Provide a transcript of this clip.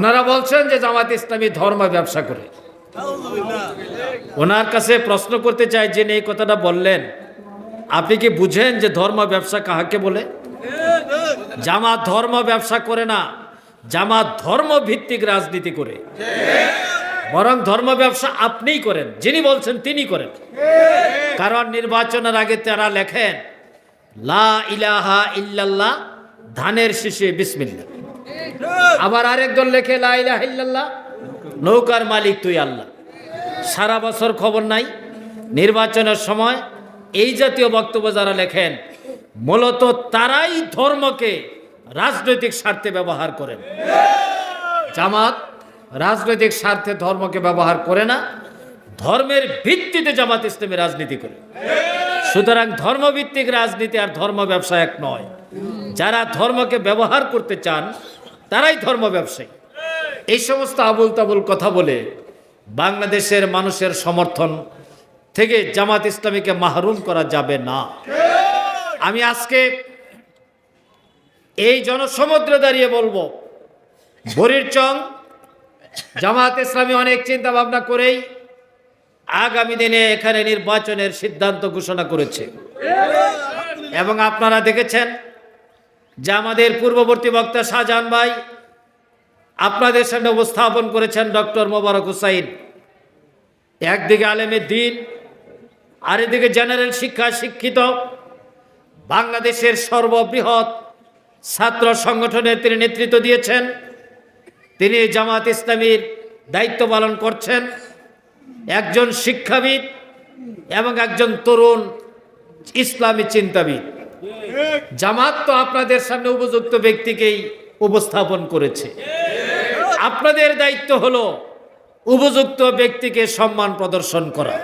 ওনারা বলছেন যে জামাত ইসলামী ধর্ম ব্যবসা করে। ওনার কাছে প্রশ্ন করতে চাই যে এই কথাটা বললেন, আপনি কি বুঝেন যে ধর্ম ব্যবসা কাহাকে বলে? জামাত ধর্ম ব্যবসা করে না, জামাত ধর্ম ভিত্তিক রাজনীতি করে। বরং ধর্ম ব্যবসা আপনিই করেন, যিনি বলছেন তিনি করেন। কারণ নির্বাচনের আগে তারা লেখেন, লা ইলাহা ইল্লাল্লাহ ধানের শীষে বিসমিল্লা আবার আরেক দল লেখে, লা ইলাহা নৌকার মালিক তুই আল্লাহ। সারা বছর খবর নাই। নির্বাচনের সময় এই জাতীয় বক্তব্য যারা লেখেন, মূলত তারাই ধর্মকে রাজনৈতিক স্বার্থে ব্যবহার করেন। জামাত রাজনৈতিক স্বার্থে ধর্মকে ব্যবহার করে না, ধর্মের ভিত্তিতে জামাত ইসলামী রাজনীতি করে। সুতরাং ধর্মভিত্তিক রাজনীতি আর ধর্ম ব্যবসা এক নয়। যারা ধর্মকে ব্যবহার করতে চান তারাই ধর্ম ব্যবসায়ী। এই সমস্ত আবুল তাবুল কথা বলে বাংলাদেশের মানুষের সমর্থন থেকে জামাত ইসলামীকে মাহরুম করা যাবে না। আমি আজকে এই জনসমুদ্রে দাঁড়িয়ে বলব বরির চং, জামাত ইসলামী অনেক চিন্তা ভাবনা করেই আগামী দিনে এখানে নির্বাচনের সিদ্ধান্ত ঘোষণা করেছে। এবং আপনারা দেখেছেন যে আমাদের পূর্ববর্তী বক্তা শাহজাহান ভাই আপনাদের সামনে উপস্থাপন করেছেন ডক্টর মোবারক হুসাইন। একদিকে আলেমের দিন আর এদিকে জেনারেল শিক্ষা শিক্ষিত, বাংলাদেশের সর্ববৃহৎ ছাত্র সংগঠনে তিনি নেতৃত্ব দিয়েছেন, তিনি জামাত ইসলামীর দায়িত্ব পালন করছেন। একজন শিক্ষাবিদ এবং একজন তরুণ ইসলামী চিন্তাবিদ। জামাত তো আপনাদের সামনে উপযুক্ত ব্যক্তিকেই উপস্থাপন করেছে। আপনাদের দায়িত্ব হলো উপযুক্ত ব্যক্তিকে সম্মান প্রদর্শন করা।